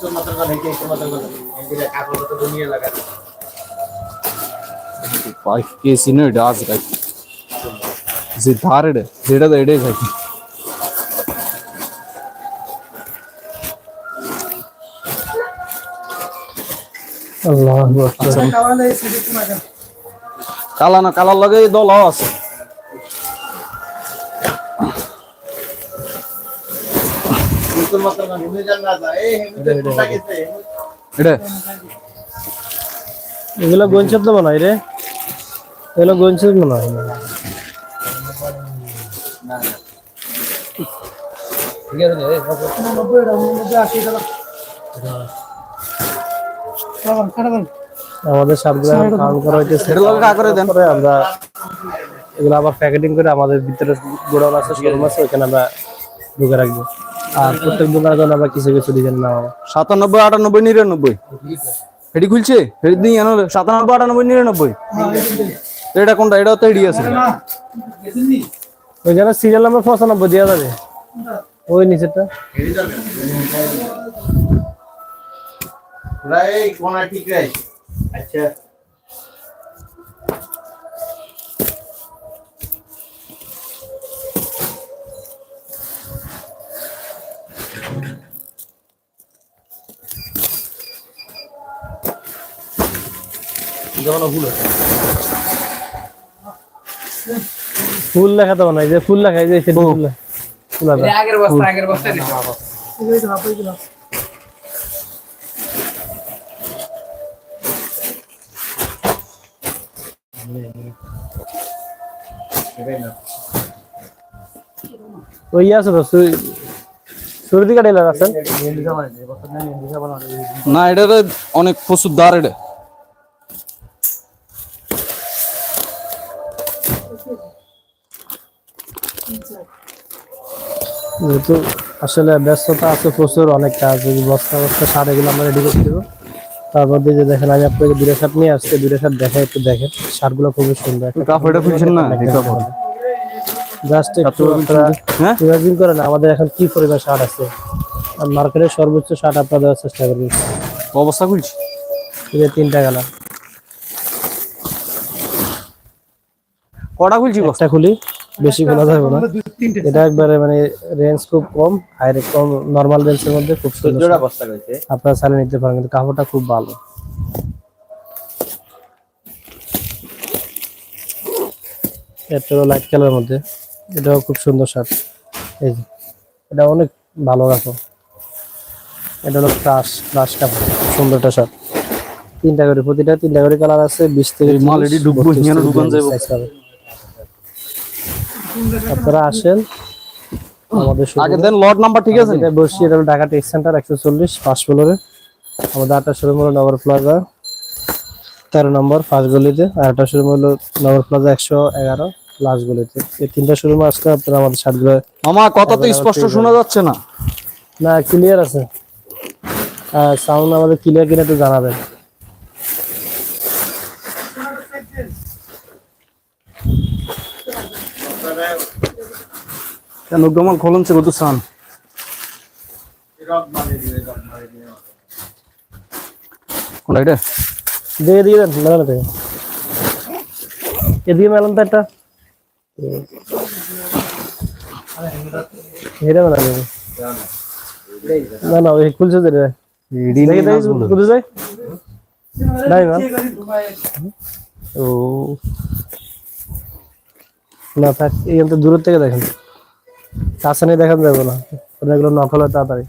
তোর মতো করে হেঁটে তোর মতো করে এদিকে কাপড় তো দুনিয়া লাগা ভাই কেসি না এটা আজ গাই যে ধারেড যেটা তো এটাই থাকি আল্লাহ আকবার। কালা না কালার লগে দল আছে। এটা। এগুলো গঞ্চের তো মনে হয় রে। এগুলো গঞ্চের মনে হয় আমাদের সাতগুলো করা হইতেছে। আমরা এগুলো আবার প্যাকেটিং করে আমাদের ভিতরে গোডাউন আছে শোরুম আছে ওখানে আমরা ঢুকে রাখব। আর প্রত্যেক দোকানের জন্য আমরা কিছু কিছু ডিজাইন নেওয়া হবে। সাতানব্বই আটানব্বই নিরানব্বই। এটি খুলছে? এটি দিই জানো সাতানব্বই আটানব্বই নিরানব্বই। তো এটা কোনটা? এটা তো এডি আছে। ওইখানে সিরিয়াল নাম্বার পঁচানব্বই দেওয়া যাবে ওই নিচেরটা। রাই কোনা ঠিক রাই আচ্ছা। ফুল লেখা তো নাই যে ফুল লেখা এই যে সেটা ফুল লেখা। ফুল লেখা। আগের বস্তা আগের বস্তা ওই ইয়ে আছে তো সু- শুরুর দিকে টেলার আছেন? না এটা তো অনেক প্রচুর দার এটা। যেহেতু আসলে ব্যস্ততা আছে প্রচুর অনেক কাজ ওই বস্তা বস্তা সার এগুলো আমরা রেডি করতে দেবো। তারপর দিয়ে যে দেখেন আমি আপনাকে দূরে শার্ট নিয়ে আসছি দূরে শার্ট দেখে একটু দেখেন। শার্টগুলো খুবই সুন্দর কাপড়টা খুলছেন না? জাস্ট একটু হ্যাঁ? ইমাজিন করেন আমাদের এখন কি পরিমাণ শার্ট আছে। আর মার্কেটের সর্বোচ্চ শার্ট আপনারা দেওয়ার চেষ্টা করবেন। অবস্থা খুলছি যে তিনটা কালার কটা খুলছি বস্তা? খুলি। বেশি খোলা যাবে না। এটা একবারে মানে রেঞ্জ খুব কম হাই কম নর্মাল রেঞ্জের মধ্যে খুব সুন্দর আপনারা চালিয়ে নিতে পারেন কিন্তু কাপড়টা খুব ভালো। এটা হলো লাইট কালারের মধ্যে। এটাও খুব সুন্দর শার্ট এই যে এটা অনেক ভালো কাপড়। এটা হলো ক্রাশ ক্রাশ কাপড়। খুব সুন্দর একটা শার্ট তিনটা করে প্রতিটা তিনটা করে কালার আছে বিশ থেকে এই মাল 30, এডি ডুববো, 32 হিয়ানো থেকে ঢুকান যাইবো। 42 size পাবে। আপনারা আসেন। আমাদের। আগে দেন লট নাম্বার ঠিক আছে এটা বসছি এটা হলো ঢাকা টেক্স সেন্টার একশো চল্লিশ পাঁচ ফ্লোরে। আমাদের আটটা শোরুম হলো নগর প্লাজা। তেরো নম্বর ফার্স্ট গলিতে। আর একটা শোরুম হলো নগর প্লাজা একশো এগারো লাস্ট গলিতে। এই তিনটা শোরুম আসলে আপনারা আমাদের শার্টগুলো মামা কথা তো স্পষ্ট শোনা যাচ্ছে না। না ক্লিয়ার আছে। সাউন্ড আমাদের ক্লিয়ার কিনা একটু জানাবেন। দিবে রক মানে দিবে কোনটা এটা? দিয়ে দিয়ে দেন মেলানো থেকে এদিকে মেলান তো একটা। এটা না না ওই খুলছে তো যায় নাই ও। না থাক এই তো দূরের থেকে দেখেন। কাছে দেখান যাবে না। এগুলো নকল হয় তাড়াতাড়ি।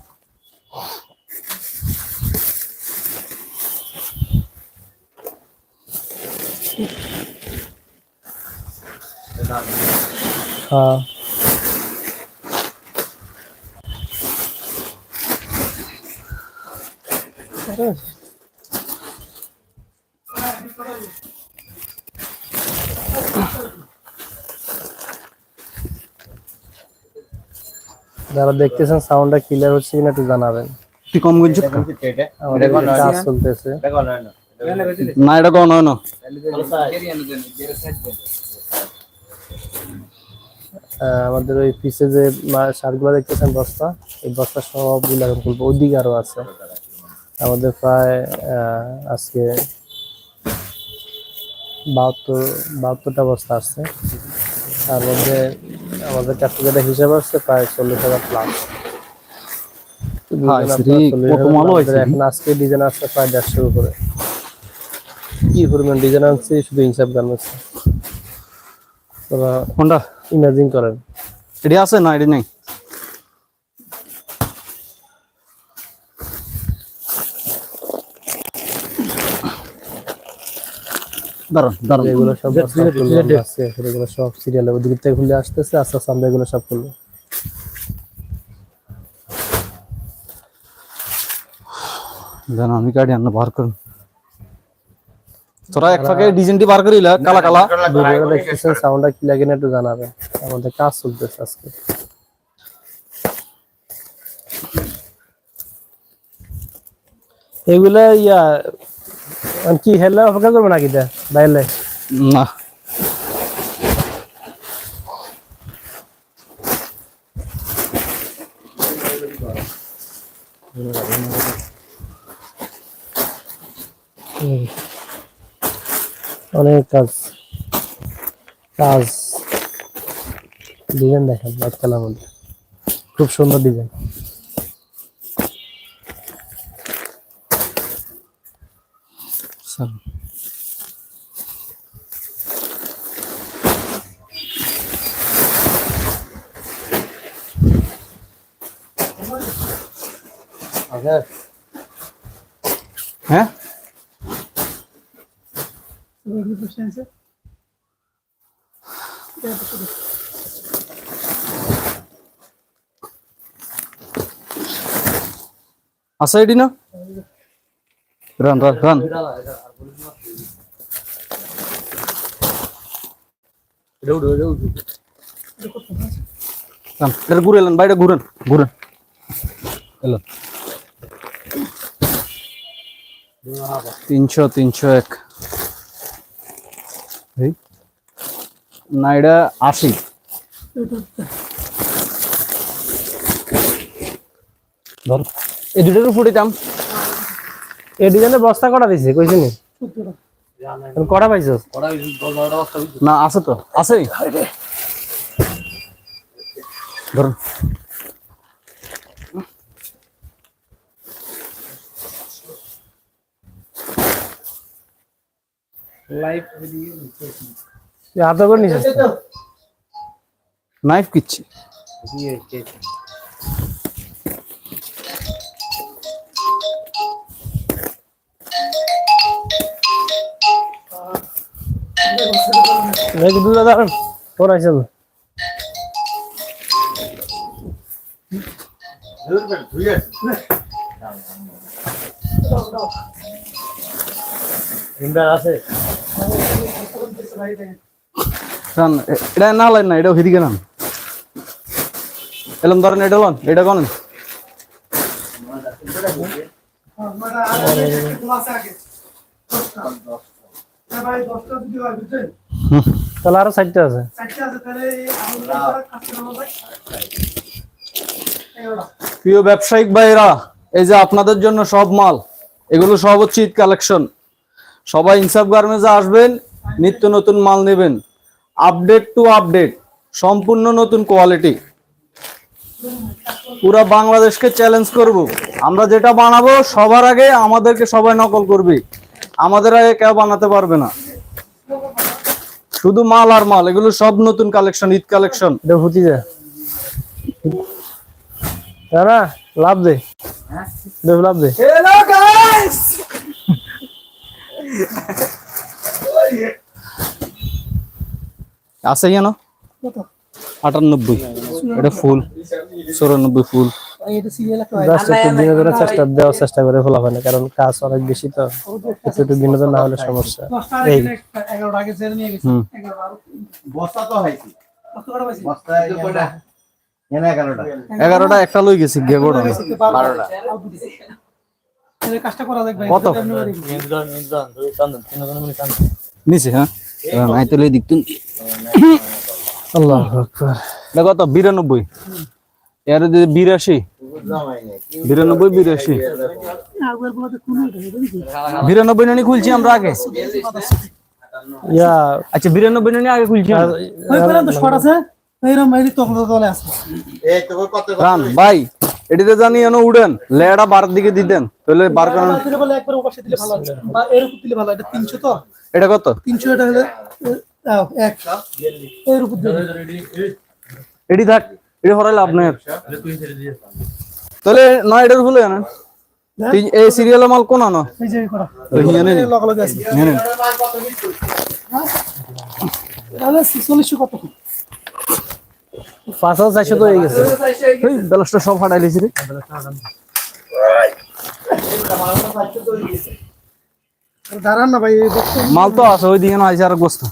হ্যাঁ। যারা দেখতেছেন সাউন্ডটা ক্লিয়ার হচ্ছে কিনা একটু জানাবেন। একটু কম গঞ্জ এটা। আমাদের কাজ চলতেছে। না না। না এটা কোন হয় না। আমাদের ওই পিছে যে শার্টগুলো দেখতেছেন বস্তা এই বস্তা সবগুলো এখন খুলবো ওইদিকে আরও আছে। আমাদের প্রায় আহ, আজকে বাহাত্তর বাহাত্তরটা বস্তা আসছে তার মধ্যে আমাদের কাছে যেটা হিসাব আসছে প্রায় চল্লিশ হাজার প্লাস হায়। এখন আজকে ডিজাইন আসছে প্রায় দেড়শোর উপরে। কি পরিমাণ ডিজাইন আনছি শুধু হিসাব আছে। তোরা ইমাজিং করেন। এটা আছে না এটা নেই? দাঁড়ান দাঁড়ান। এগুলো সব বস্তা খুললো আমরা আজকে, এগুলো সব সিরিয়ালে ওদিক থেকে খুলে আসতেছে আস্তে আস্তে আমরা এগুলো সব খুলবো। জানো আমি কাটি আন্ন বার করুন। তোরা এক ফাঁকে ডিজাইনটি বার করিলা কালা কালা। ভিডিওটা দেখতেছেন সাউন্ডটা কি লাগে না একটু জানাবেন। আমাদের কাজ চলতেছে আজকে। এগুলা ইয়া কি হেলে অপেক্ষা করব নাকি বাইরে না। অনেক কাজ কাজ। ডিজাইন দেখেন কালার মধ্যে খুব সুন্দর ডিজাইন। হ্যাঁ আছে এটি না রান রান রান রান এটা ঘুরে এলেন বাইরে ঘুরেন ঘুরেন এলেন তিনশো তিনশো এক। এই? না এটা আশি। ধর। এই দুটোর উপরে দাম। এই ডিজাইনের বস্তা কটা দিছে কইছি নি? কটা পাইছো না আছে তো। আছে ধরুন হাতে করে নিছিস নাইফ কিচ্ছি। দুধ দাঁড়ান তোর আইসে আছে? রান এটা না লাইন না এটা হিদিকে নান এলাম ধরেন এটা লন এটা কনেন তাহলে আরও সাইডটা আছে। প্রিয় ব্যবসায়িক ভাইরা এই যে আপনাদের জন্য সব মাল এগুলো সব হচ্ছে ঈদ কালেকশন। সবাই ইনসাফ গার্মেন্টসে আসবেন নিত্য নতুন মাল নেবেন। আপডেট টু আপডেট সম্পূর্ণ নতুন কোয়ালিটি পুরা বাংলাদেশকে চ্যালেঞ্জ করব। আমরা যেটা বানাবো সবার আগে আমাদেরকে সবাই নকল করবে। আমাদের আগে কেউ বানাতে পারবে না। শুধু মাল আর মাল এগুলো সব নতুন কালেকশন ঈদ কালেকশন যা না লাভ দে। দেখ লাভ দে! আছে কেন? আটানব্বই। এটা ফুল চৌরানব্বই ফুল। চেষ্টা দেওয়ার চেষ্টা করে ফেলা হয় না কারণ কাজ অনেক বেশি তো। একটু বিনোদন না হলে সমস্যা। এই। এগারোটা একটা লই গেছি বারোটা। কত? নিচে হ্যাঁ? নাই তো লই দিকতুন। আল্লাহ দেখো তো বিরানব্বই। এর যদি বিরাশি বিরানব্বই বিরাশি। বিরানব্বই নানি খুলছি আমরা আগে। আচ্ছা বিরানব্বই নানি আগে খুলছি আমরা। এই তো কত রান ভাই। এটিতে জানি এনো উড়েন লেড়া বার দিকে দিতেন তাহলে বার করেন। এটা কত? এটি থাক এটি হরাই লাভ নেই। আর। তাহলে নয় এটার হলে না এই সিরিয়ালের মাল কোন আনো? হিয়া। পাঁচ হাজার চারশো তো হয়ে গেছে। এই ব্যালেন্সটা সব লিছি রে। দাঁড়ান না ভাই মাল তো আছে ওই দিকে না আছে আর এক বস্তা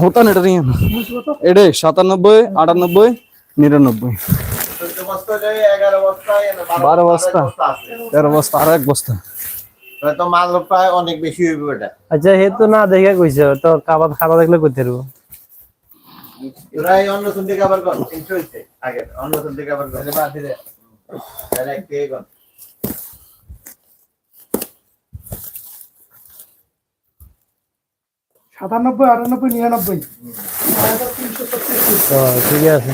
হতান এটা নিয়ে এটাই সাতানব্বই আটানব্বই নিরানব্বই। চোদ্দ বস্তা এগারো বস্তা, বারো বস্তা। তেরো বস্তা আর এক বস্তা। তো মাল প্রায় অনেক বেশি হইবে ওটা আচ্ছা হে তো না দেখে কইছে তো কাবার খাতা দেখলে করতে পারব তোরা এই অন্য শুনতে আবার কর তিনশো হইছে আগে অন্য শুনতে আবার কর তাহলে কে কর সাতানব্বই আটানব্বই নিরানব্বই। ঠিক আছে।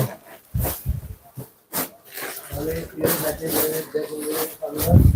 এই,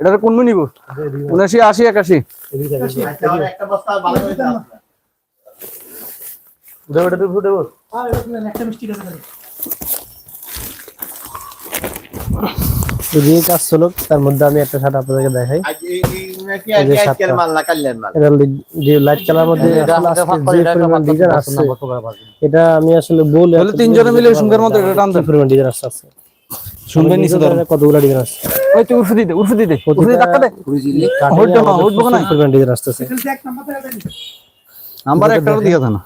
এটা কোন নিব। আশি একাশি। যে কাজ চলো তার মধ্যে আমি একটা শার্ট আপনাদেরকে দেখাই। মাল এটা আমি আসলে বলে তিনজনে মিলে সুন্দর মতো এটা টান দেন পরিমাণ ডিজাইন আসছে আছে। শুনবেন নিচে ধরুন কতগুলো ডিজাইন আসছে ওই তুই উর্ফে দিতে উর্ফে দিতে। উর্ফে দিতে ধাক্কা দে। হোল্ড না, হইতো না। পরিমাণ ডিজাইন আসতেছে। নাম্বার একটা দেন। নাম্বার একটাও দিয়ে দেন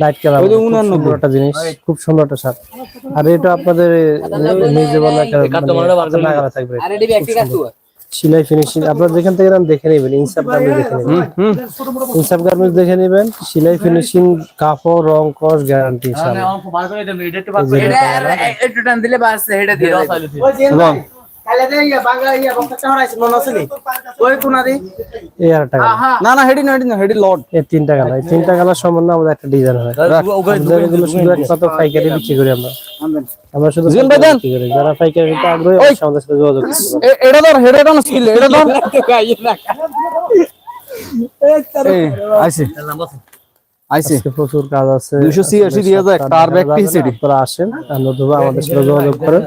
লাইট কালার ওই যে খুব উনানব্বই। সুন্দর একটা জিনিস খুব সুন্দর একটা শার্ট আর এটা আপনাদের নিজে বলা একটা লাগানো থাকবে সেলাই ফিনিশিং আপনারা যেখান থেকে নেন দেখে নেবেন ইনসাফ গার্মেন্টস দেখে নেবেন। হুম ইনসাফ গার্মেন্টস দেখে নেবেন সেলাই ফিনিশিং কাপড় রং কস গ্যারান্টি সব এবং নি। না হেডি না হেডি না হেডি এই তিনটা এই তিনটা সম্বন্ধে আমাদের একটা ডিজাইন হয়। এগুলো শুধু একমাত্র পাইকারি বিক্রি করি আমরা। আমরা শুধু জিয়ান ভাই দেন। যারা পাইকারি নিতে আগ্রহী আমাদের সাথে যোগাযোগ করতে পারেন। এ- এটা ধর হেডে টান স্কিল এটা ধর। আইছে আইছে প্রচুর কাজ আছে। 286 দিয়ে যায়, কার back piece আপনারা আসেন আর নতুবা আমাদের সাথে যোগাযোগ করেন।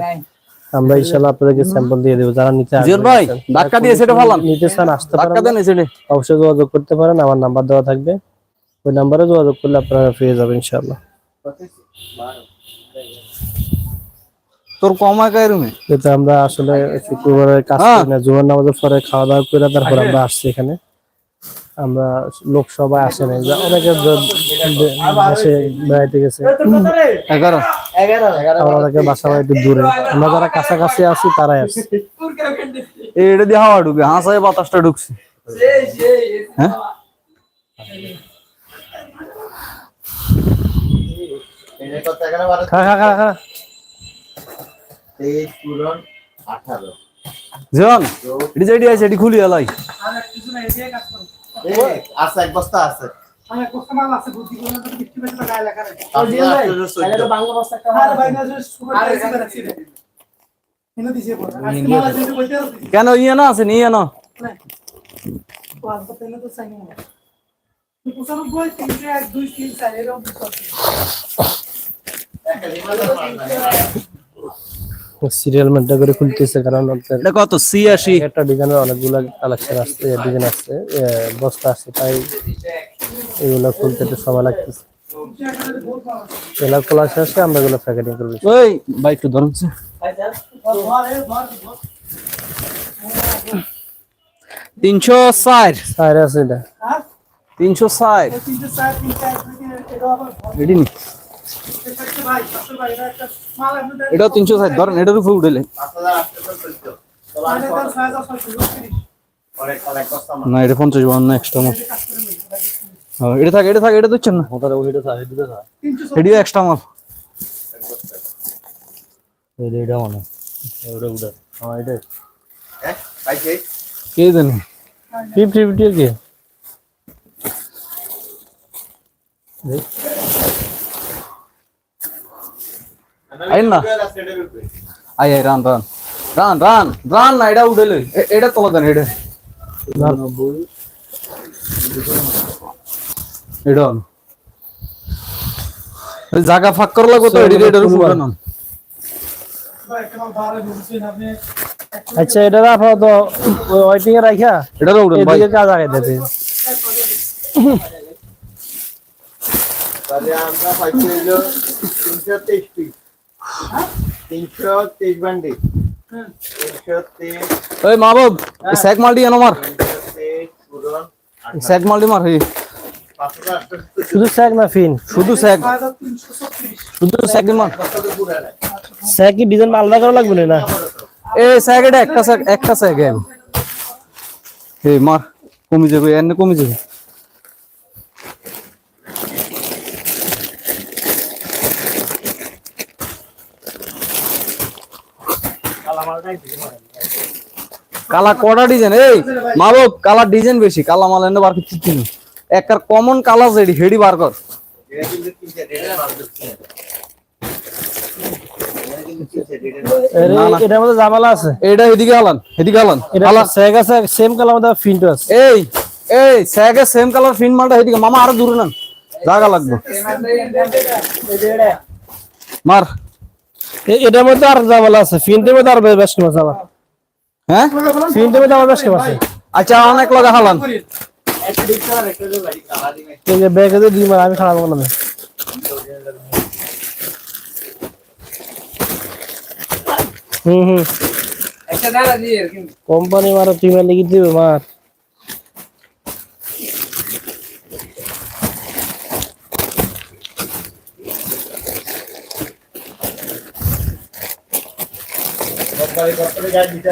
আমরা ইনশাআল্লাহ আপনাদেরকে স্যাম্পল দিয়ে দেবো। যারা নিতে ভাই ধাক্কা দিয়ে সেটা ফালান নিতে চান আসতে ধাক্কা পারেন দেন এসে অবশ্যই যোগাযোগ করতে পারেন আমার নাম্বার দেওয়া থাকবে। ওই নাম্বারে যোগাযোগ করলে আপনারা পেয়ে যাবেন ইনশাআল্লাহ। তোর কায় রুমে? যেহেতু আমরা আসলে শুক্রবারের কাজ হ্যাঁ। করি না নামাজের পরে খাওয়া দাওয়া করে তারপর আমরা আসছি এখানে। আমরা লোক সবাই আসে যা অনেকে বেড়াইতে গেছে। এগারো। আমাদেরকে বাসা বাড়ি একটু দূরে। আমরা যারা কাছাকাছি আছি তারাই এটা দিয়ে হাওয়া ঢুকে হাসায় বাতাসটা ঢুকছে। হ্যাঁ? এটা জন যেটি আছে খুলি এলাই। আছে এক বস্তা আছে। কেন ইয়ে না আছে নিয়ে না। সিরিয়াল মেনটা করে খুলতেছে কারণ এটা কত? একটা ডিজাইনের অনেকগুলো কালেকশন আসছে ডিজাইন আসছে এ, বস্তা আসছে তাই এগুলো খুলতে একটু সময় লাগতেছে। এগুলা খোলা শেষে আমরা এগুলো প্যাকেটিং করে ওই বাইক একটু ধরুন। ধর ধর এ ধর ধর তিনশো ষাট। আছে এটা হ্যাঁ তিনশো ষাট এটা রেডি নি এটা ভাই ভাই এটা এটাও তিনশো ষাট ধরেন এটার উপরে উঠেলে পাঁচ হাজার আটশো চলছে মানে তার সাইজ আছে 630 পরে কালেক্ট করতাম না। এটা বান্ন এক্সট্রা মাল এটা কাজ করে নেই হ্যাঁ, এটা থাকে এটা থাকে এটা দিচ্ছেন না 300 এটিও এক্সট্রা মাল হ্যাঁ পাইছে কে জানি? ফিফটি ফিফটি কি? আইন না। I I run run. Run run run না এটা উঠেলে এ- এটা তোলা দেন এটা। এটা আনো। ওই জায়গা ফাঁক করা লাগবে তো এডি এটার উপরে নাম ভাই কেমন ভালো বুঝছেন আপনি আচ্ছা এটা আপাতত ওয়েটিং এ রাখা এটারও উঠেন ভাই এদিকে কাজ আগে দেবে তাহলে আমরা পাইছি হইল তিনশো তেইশ পিস তিনশো তেইশ বান্ডি তিনশো তেইশ ওই মা বাব স্যাক মালটি এনো মার তিনশো তেইশ পূরণ স্যাক মালটি মার হে পাঁচ হাজার আটশো শুধু স্যাক না ফিন? শুধু স্যাক। 336 শুধু স্যাক মার স্যাক কি ডিজাইন আলাদা করা লাগবে না? এ, স্যাক এটা একটা স্যাক একটা স্যাক এম। হে মার, কমি যাবে কমি যাবে? কালা কটা ডিজাইন? এই মা বাপ কালার ডিজাইন বেশি কালা মাল এনে বার করতে চিনি একটা কমন কালার যেডি হেডি বার কর। এটা কিন্তু তিনশো দেড়ের মাল দিচ্ছে এটা কিন্তু তিনশো দেড়ের মাল না, না। এটার মধ্যে জামালা আছে। এইটা এদিকে আলান এদিকে আলান। এটা স্যাক আছে সেম কালার মধ্যে ফিনটো আছে। এই এই স্যাগের সেম কালার ফিন মালটা এদিকে মামা আরও দূরে নেন। জায়গা লাগবে। মার। এ- এটার মধ্যে আর জামালা আছে। ফিনটের মধ্যে আর বেশ কেমন আছে আবার। হ্যাঁ? ফিনটের মধ্যে আমার বেশ কেমন আছে। আচ্ছা অনেক লগা হালান। এই যে ব্যাগে দিয়ে দিই আমি খারাপ করলাম হুম হুম। কোম্পানি মারা টিমে লিখে দিবে? মার। কোম্পানি কোম্পানি গাড়ি দিতে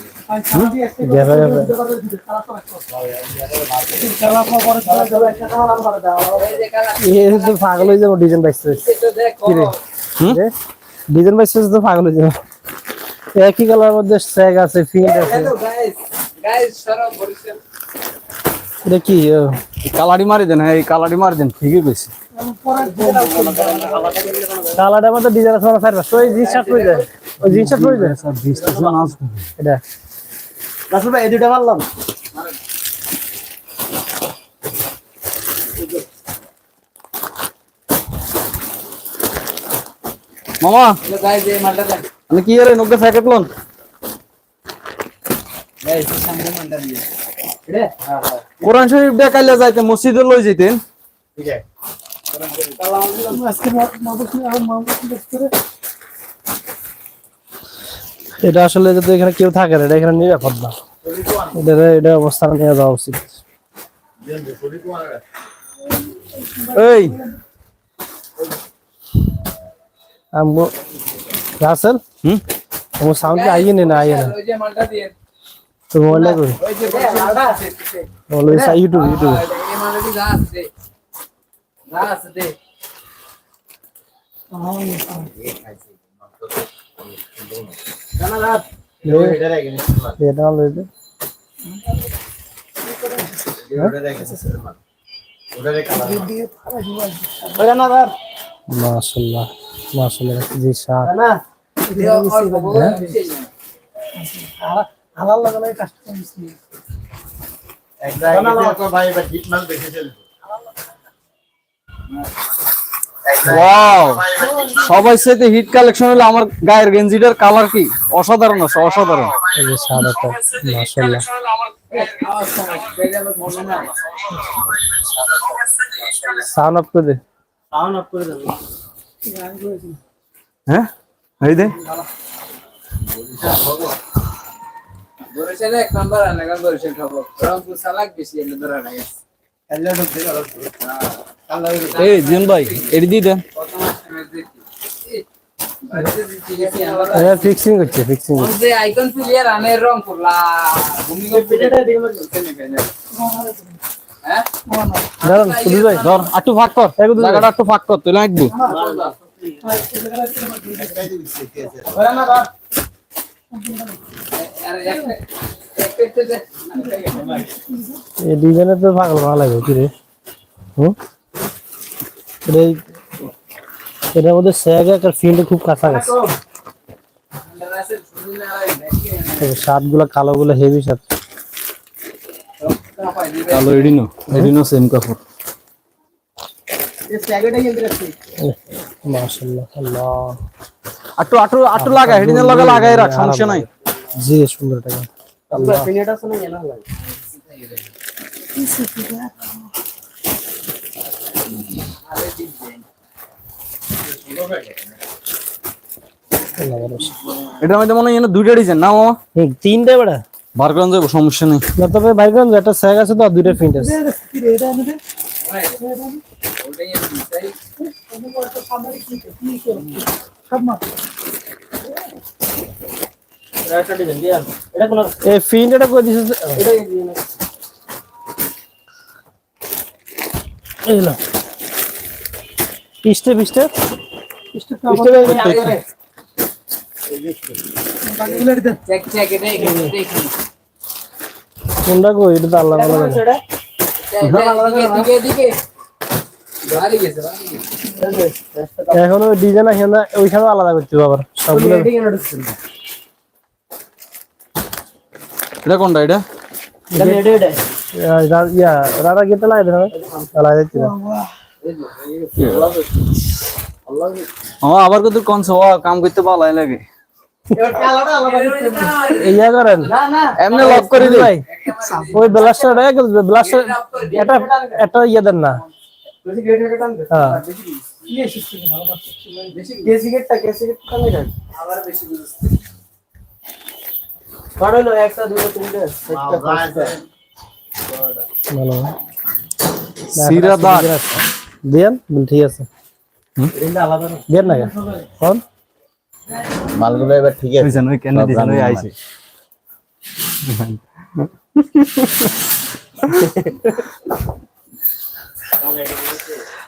দেখা পাগল হয়ে যাব ডিজাইন ডিজাইন তো পাগল হয়ে যাব একই কালার মধ্যে স্যাগ আছে আছে ও, কালারি মারি দেন এই কালারি মারি দেন ঠিকই কইছি পরে কালারটার মধ্যে ডিজাইন আছে ওই জিন্স শার্ট যায় ওই জিন্স শার্ট যায় স্যার বিশ টাকা নাচ এটা রাসুল ভাই এই দুইটা মারলাম মামা মানে কি রে নব্বই প্যাকেট লোন কোরআন শরীফ দেখাইলে যাইতে মসজিদে লই যেতেন ঠিক আছে আজকে মাদক আর মামলা করে এটা আসলে যদি এখানে কেউ থাকে না এটা এখানে নিরাপদ না। এটা এটা অবস্থান নিয়ে যাওয়া উচিত। এই! আমগো রাসেল? হুম? আমার সাউন্ড কি আইয়ে না আইয়ে না? তো মোবাইলটা কই? Mobile YouTube YouTube. এটা মাশাআল্লাহ মাশাআল্লাহ, জি না হালাল লাগালে কাস্টমার মিশিয়ে এক জায়গায় ভাই এবার হিট মাল চলবে ওয়াও সবাই সাথে হিট কালেকশন হলো আমার গায়ের গেঞ্জিটার কালার কি? অসাধারণ আছে অসাধারণ। এই যে শার্ট মাশাআল্লাহ। সাউন্ড অফ করে দে। সাউন্ড অফ করে দেবো হ্যাঁ? এই দে। বরিশালে এক নাম্বার আনাগান বরিশাল খাব রংপুর সালাক বেশি এলে ধরা না গেছে এই জিন ভাই এডি দি দেন। এটা ফিক্সিং করছে আইকন প্লেয়ার ভূমিকম্প হ্যাঁ দাঁড়ান সুদীপ ভাই ধর আটু ফাঁক কর। জায়গাটা একটু ফাঁক কর তুই লাগবো ধর আর একটা একটা এই ডিজাইনের তো পাগল ভালো লাগে কি রে? হুম? এটার মধ্যে স্যাগ একটা ফিল্ড খুব কাছাকাছি। কালো গুলো হেভি দিবে কালো এডিনো এডিনো সেম কাপড়। মাশাআল্লাহ আল্লাহ। আটু আটু আটু লাগা লগা লাগাই রাখ সমস্যা নাই। জি সুন্দর টাকা। শুনে এটার মধ্যে মনে হয় এখানে দুইটা ডিজাইন না মামা? তিনটে বেড়া? বার করেন যাব সমস্যা নেই। না তবে ভাইগন একটা স্যাগ আছে তো আর দুইটা প্রিন্ট আছে। সব মাত্র এটা একটা ডিজাইন দিয়া এটা কোন এই এটা এই না পিস্টে পিস্টে পিস্টে চেক চেক এটা দেখি কোনটা এটা এখন ওই ডিজাইন আছে ওইখানে আলাদা করতে হবে আবার। সবগুলো এটা কোনটা এটা ইয়া আবার কত কনসে কাম করতে ভালো লাগে ইয়া করেন না না এমনি লক করে দিই ভাই ওই ব্লাস্টার ব্লাস্টার এটা একটা ইয়ে দেন না বেশি হ্যাঁ ইয়ে বেশি গেটটা আবার বেশি বুঝতে বড় হলো একটা দুটো তিনটে চারটে পাঁচটা ভালো সিরা দাগ দেন ঠিক আছে এটা আলাদা না দেন না কোন মালগুলো এবার ঠিক আছে বুঝছেন ওই কেন সব দিছেন ওই রান্না আইছে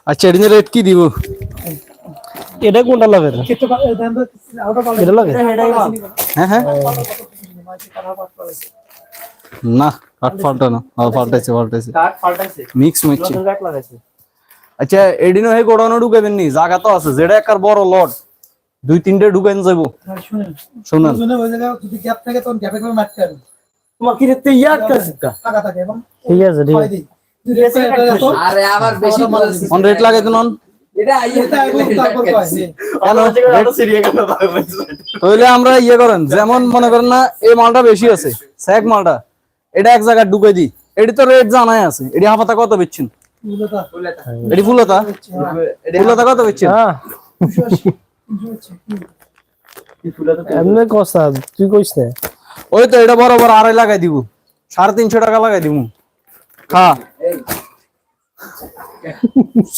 আচ্ছা এডিনের রেট কি দিব এটা কোনটা লাগে খেতে পারে দেন তো আউট অফ এটা লাগে এটাই মাল হ্যাঁ হ্যাঁ না কাট ফাল্টা ফাল্টাইছে ফাল্টাইছে মিক্স মিক্স নতুন কাট লাগাইছে। আচ্ছা এডিনো হে গোডাউনে ঢুকাবেন নি? জায়গা তো আছে। যেটা একার বড় লট দুই তিনটে ঢুকাইন যাব শুনেন। শুনুন। শুনে ওই জায়গায় যদি গ্যাপ থাকে তখন গ্যাপে করে মারতে হবে। তোমার কি রে ইয়ার কাছে? টাকা থাকে এবং ঠিক আছে ঠিক আরে আবার বেশি অন রেট লাগাই দিন তাহলে আমরা ইয়ে করেন যেমন মনে করেন না এই মালটা বেশি আছে স্যাক মালটা। এটা এক জায়গায় ঢুকাই দি এটি তো রেট জানাই আছে। এটি হাফাতা কত বেচছেন এটি ফুলতা? ফুলতা কত বেচছেন হ্যাঁ। এমনি কথা তুই কইস না। ওই তো এটা বরাবর আড়াই লাগাই দিব। সাড়ে তিনশো টাকা লাগাই দিব। খা।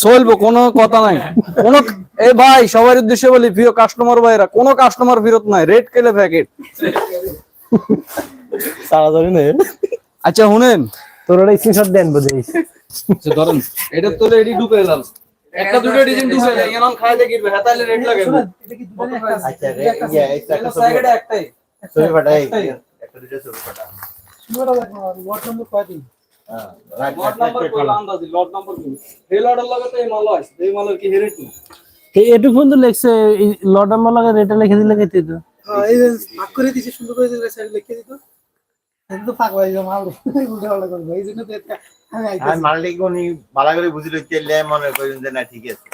চলবো কোনো কথা নাই। কোনো এই ভাই সবার উদ্দেশ্যে বলি প্রিয় কাস্টমার ভাইরা কোনো কাস্টমার ফেরত নাই রেড কেলে প্যাকেট তাড়াতাড়ি নে। আচ্ছা শুনেন। তোর ওটা স্ক্রিনশট দেন বুঝে আচ্ছা, ধরেন এটা তোলে এডি ঢুকে এলাম। একটা দুটো ডিজাইন ঢুকে এমন হ্যাঁ লাগে। এটা কি দুজনে আচ্ছা এটা একটা আছে। ইয়া একটা একটা সাইডে একটাই ছবি ফাটাই একটা। দুটো ছবি ফাটা শুনেটা দেখো, আর ওয়াট নম্বর কয় দিন? হ্যাঁ, এই লটের তো আছে এই মালের কি হেরিট না? এই এটুকু কিন্তু লেখছে লট নাম্বার লাগে রেটে লিখে দিলে কেটে দিত? হ্যাঁ, এই যে ভাগ করে দিছে সুন্দর করে দিলে সাইড লিখে দিত। এটা তো ফাঁক হয়ে যাবে মাল উল্টা পাল্টা করব এই জন্য তো এটা আমি আর আইতেছি মালিক উনি ভালো করে বুঝলো তেলে মনে করেন যে না ঠিক আছে।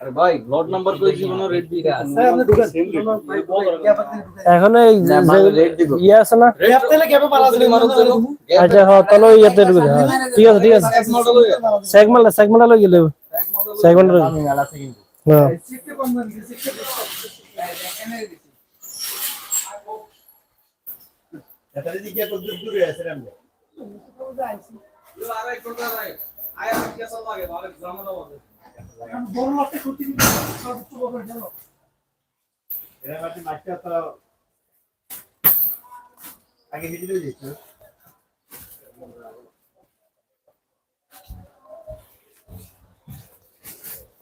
ভাই লট নাম্বার কই জীবন রেট দিই স্যার আপনি ঢুকেন ভাই গ্যাপ আপনি ঢুকেন এখন এই না, যে- মাল rate দিব। ইয়ে আছে না? গ্যাপ তেলে গ্যাপে পালা দিলে মারো মনে তো আচ্ছা হ্যাঁ তাহলে ওই ঢুকে হ্যাঁ, ঠিক আছে ঠিক আছে। লই গেলে আছে কিন্তু। হ্যাঁ। এটা যদি কত দূরে আছে আরে আয়া লাগে জামানা হবে আগে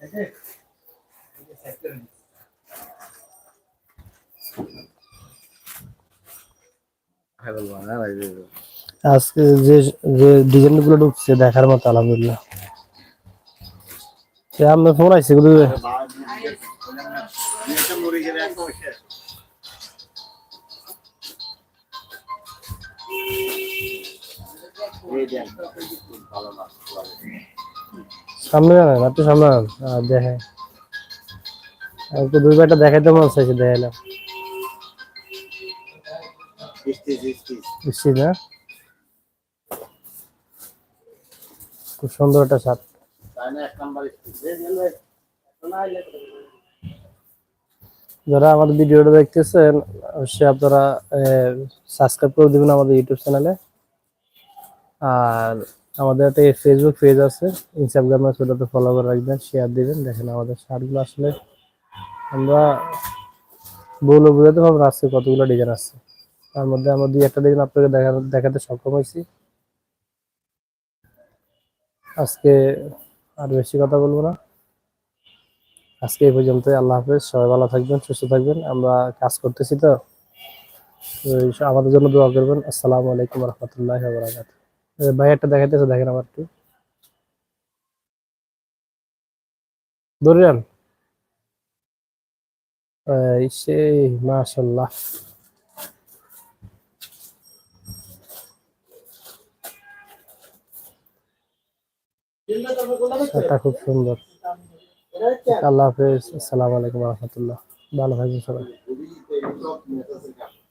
হ্যাঁ আজকে যে যে ডিজাইনগুলো ঢুকছে দেখার মতো আলহামদুলিল্লাহ। সে আমি ফোন আইছে না সামনে না একটু সামনে। আহ, একটু দুই বারটা দেখাইতে মন চাইছে দেখাইলাম না খুব সুন্দর একটা শার্ট যারা আমাদের ভিডিওটা দেখতেছেন, অবশ্যই আপনারা সাবস্ক্রাইব করে দিবেন আমাদের ইউটিউব চ্যানেলে আর আমাদের একটা ফেসবুক পেজ আছে ইনস্টাগ্রামে সেটাতে ফলো করে রাখবেন শেয়ার দিবেন, দেখেন আমাদের শার্টগুলো আসলে আমরা বলে বোঝাতে পারব আজকে কতগুলো ডিজাইন আছে তার মধ্যে আমরা দুই একটা ডিজাইন আপনাকে দেখা দেখাতে সক্ষম হয়েছি। আজকে আর বেশি কথা বলব না। আজকে এই পর্যন্ত আল্লাহ হাফেজ, সবাই ভালো থাকবেন, সুস্থ থাকবেন। আমরা কাজ করতেছি তো আমাদের জন্য দোয়া করবেন। আসসালামু আলাইকুম রহমতুল্লাহ বরাকাত ভাই একটা দেখাইতেছে, দেখেন আমার একটু। এই, সেই মাশাল্লাহ শার্টটা খুব সুন্দর। আল্লাহ হাফেজ। আসসালামু আলাইকুম রহমতুল্লাহ। ভালো থাকবেন সবাই।